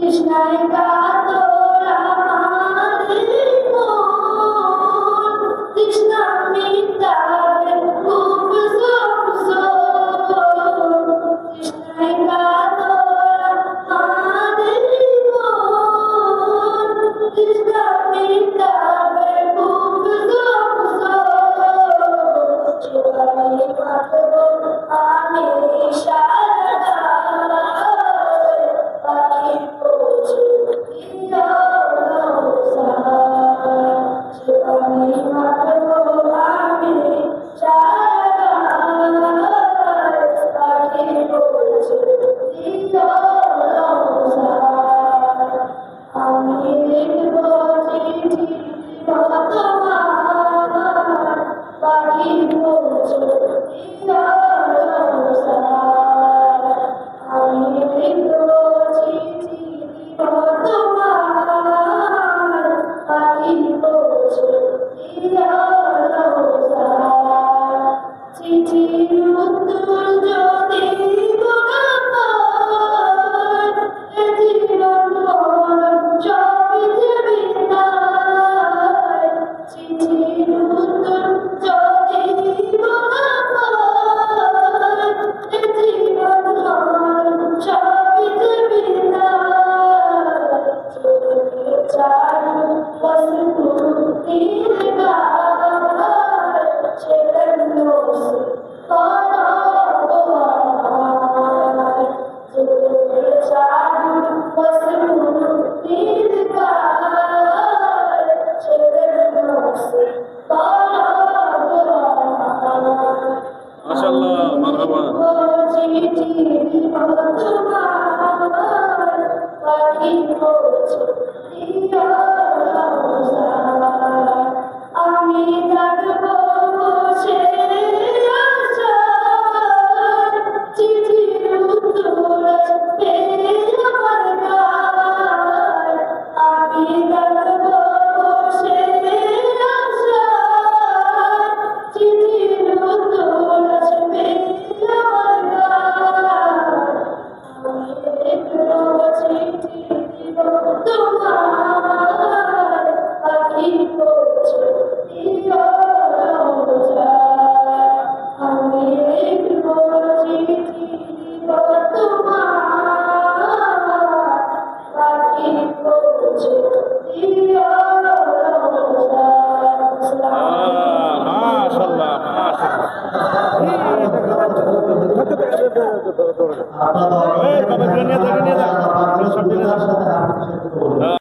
কৃষ্ণায় কাতর আমাদের মন। কৃষ্ণ মিটার খুব কৃষ্ণায় কাতর আমাদের মন। কৃষ্ণ মিটার খুব শিবায় মাধব আমি শা আমি নিয়ে যাও নিয়ে নিয়ে যাও